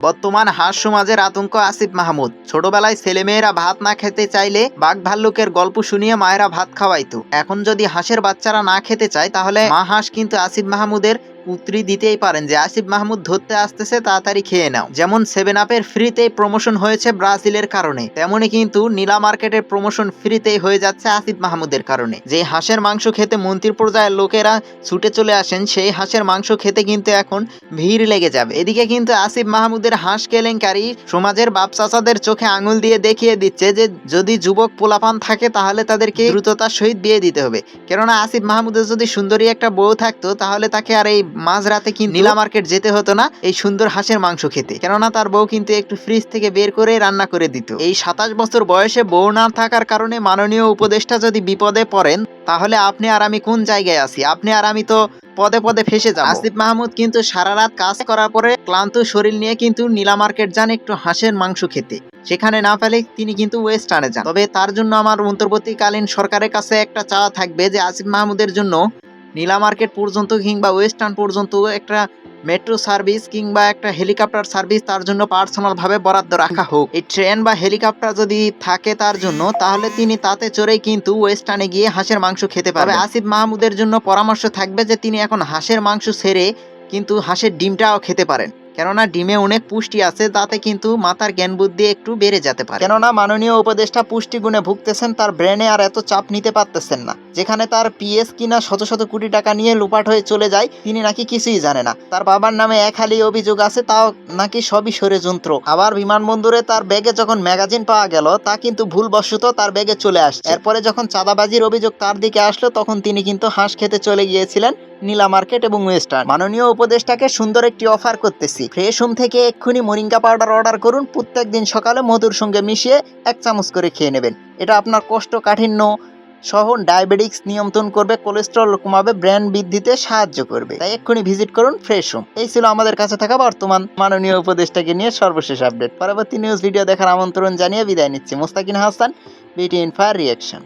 বর্তমান হাঁস সমাজের আতঙ্ক আসিফ মাহমুদ। ছোটবেলায় ছেলেমেয়েরা ভাত না খেতে চাইলে বাঘ ভাল্লুকের গল্প শুনিয়ে মায়েরা ভাত খাওয়াইতো। এখন যদি হাঁসের বাচ্চারা না খেতে চায়, তাহলে মা হাঁস কিন্তু আসিফ মাহমুদের উত্তরি দিতেই পারেন যে আসিফ মাহমুদ ধরতে আসতেছে, তাড়াতাড়ি খেয়ে নাও। যেমন সেভেন আপের ফ্রিতে প্রমোশন হয়েছে ব্রাজিলের কারণে, তেমনি কিন্তু নীলা মার্কেটের প্রমোশন ফ্রিতেই হয়ে যাচ্ছে আসিফ মাহমুদের কারণে। যে হাঁসের মাংস খেতে মন্ত্রী পর্যায়ের লোকেরা ছুটে চলে আসেন, সেই হাঁসের মাংস খেতে কিন্তু এখন ভিড় লেগে যাবে। এদিকে কিন্তু আসিফ মাহমুদের হাঁস কেলেঙ্কারি সমাজের বাপ চাচাদের চোখে আঙুল দিয়ে দেখিয়ে দিচ্ছে যে যদি যুবক পোলাপান থাকে, তাহলে তাদেরকে দ্রুততার সহিত বিয়ে দিতে হবে। কেননা আসিফ মাহমুদের যদি সুন্দরী একটা বউ থাকতো, তাহলে তাকে আর এই মাঝরাতে কিন্তু নীলা মার্কেট যেতে হতো না এই সুন্দর হাঁসের মাংস খেতে। কেননা তার বউ কিন্তু একটু ফ্রিজ থেকে বের করে রান্না করে দিত। এই সাতাশ বছর বয়সে বউ না থাকার কারণে মাননীয় উপদেষ্টা যদি বিপদে পড়েন তাহলে আপনি আর আমি কোন জায়গায় আছি? আপনি আর আমি তো পদে পদে ফেসে যাব। আসিফ মাহমুদ কিন্তু সারা রাত কাজ করার পরে ক্লান্ত শরীর নিয়ে কিন্তু নীলা মার্কেট যান একটু হাঁসের মাংস খেতে। সেখানে না পেলে তিনি কিন্তু ওয়েস্টার্নে যান। তবে তার জন্য আমার অন্তর্বর্তীকালীন সরকারের কাছে একটা চাওয়া থাকবে যে আসিফ মাহমুদের জন্য নীলা মার্কেট পর্যন্ত কিংবা ওয়েস্টার্ন পর্যন্ত একটা মেট্রো সার্ভিস কিংবা একটা হেলিকপ্টার সার্ভিস তার জন্য পার্সোনালভাবে বরাদ্দ রাখা হোক। এই ট্রেন বা হেলিকপ্টার যদি থাকে তার জন্য, তাহলে তিনি তাতে চড়েই কিন্তু ওয়েস্টার্নে গিয়ে হাঁসের মাংস খেতে পারবে আসিফ মাহমুদের জন্য পরামর্শ থাকবে যে, তিনি এখন হাঁসের মাংস সেরে কিন্তু হাঁসের ডিমটাও খেতে পারেন। কেননা ডিমে অনেক পুষ্টি আছে, তাতে কিন্তু মাথার জ্ঞান বুদ্ধি একটু বেড়ে যেতে পারে। কেননা মাননীয় উপদেষ্টা পুষ্টি গুণে ভুগতেছেন, তার ব্রেনে আর এত চাপ নিতে পারতেছেন না। যেখানে তার পিএস কিনা শত শত কোটি টাকা নিয়ে লুপাট হয়ে চলে যায়, তিনি নাকি কিছুই জানে না। তার বাবার নামে এক হালি অভিযোগ আছে, তাও নাকি সবই ষড়যন্ত্র আবার বিমানবন্দরে তার ব্যাগে যখন ম্যাগাজিন পাওয়া গেল, তা কিন্তু ভুলবশত তার ব্যাগে চলে আসছে। এরপরে যখন চাঁদাবাজির অভিযোগ তার দিকে আসলো, তখন তিনি কিন্তু হাঁস খেতে চলে গিয়েছিলেন, নীলা মার্কেট এবং ওয়েস্টার্ন। মাননীয় উপদেষ্টাকে সুন্দর একটি অফার করতেছি। ফ্রেশ হোম থেকে এক্ষুনি মরিঙ্গা পাউডার অর্ডার করুন, প্রত্যেক দিন সকালে মধুর সঙ্গে মিশিয়ে এক চামচ করে খেয়ে নেবেন। এটা আপনার কষ্ট কাঠিন্য সহ ডায়াবেটিক্স নিয়ন্ত্রণ করবে, কোলেস্ট্রল কমাবে, ব্রেন বৃদ্ধিতে সাহায্য করবে। তাই এক্ষুনি ভিজিট করুন ফ্রেশ হোম এই ছিল আমাদের কাছে থাকা বর্তমান মাননীয় উপদেষ্টাকে নিয়ে সর্বশেষ আপডেট। পরবর্তী নিউজ ভিডিও দেখার আমন্ত্রণ জানিয়ে বিদায় নিচ্ছি। মোস্তাকিন হাসান বিটি ইনফায়ার রিয়াকশন